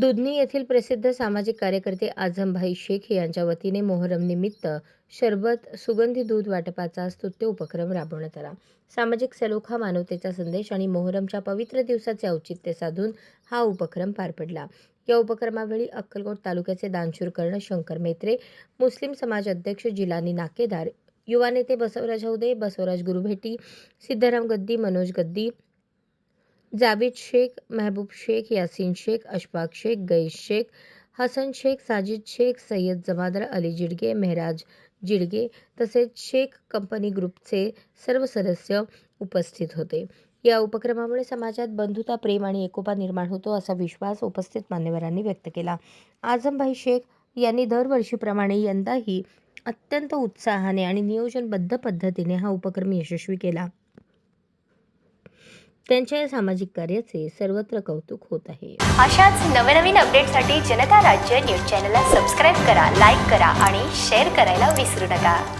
दुधनी येथील प्रसिद्ध सामाजिक कार्यकर्ते आझमभाई शेख यांच्या वतीने मोहरम निमित्त शरबत सुगंधी दूध वाटपाचा स्तुत्य उपक्रम राबवण्यात आला. सामाजिक सलोखा मानवतेचा संदेश आणि मोहरमच्या पवित्र दिवसाचे औचित्य साधून हा उपक्रम पार पडला. या उपक्रमावेळी अक्कलकोट तालुक्याचे दानशूर कर्ण शंकर मेत्रे मुस्लिम समाज अध्यक्ष जिलानी नाकेदार युवा नेते बसवराज हौदे बसवराज गुरुभेटी सिद्धाराम गद्दी मनोज गद्दी जावेद शेख महबूब शेख यासीन शेख अशफाक शेख गैस शेख हसन शेख साजिद शेख सय्यद जमादार अली जिडगे मेहराज जिडगे तसेच शेख कंपनी ग्रुपचे सर्व सदस्य उपस्थित होते. या उपक्रमामुळे समाजात बंधुता प्रेम आणि एकोपा निर्माण होतो असा विश्वास उपस्थित मान्यवरांनी व्यक्त केला. आझमभाई शेख यांनी दरवर्षीप्रमाणे यंदाही अत्यंत उत्साहाने आणि नियोजनबद्ध पद्धतीने हा उपक्रम यशस्वी केला. त्यांच्या या सामाजिक कार्याचे सर्वत्र कौतुक होत आहे. अशाच नवनवीन अपडेटसाठी जनता राज्य न्यूज चॅनलला सबस्क्राईब करा लाईक करा आणि शेअर करायला विसरू नका.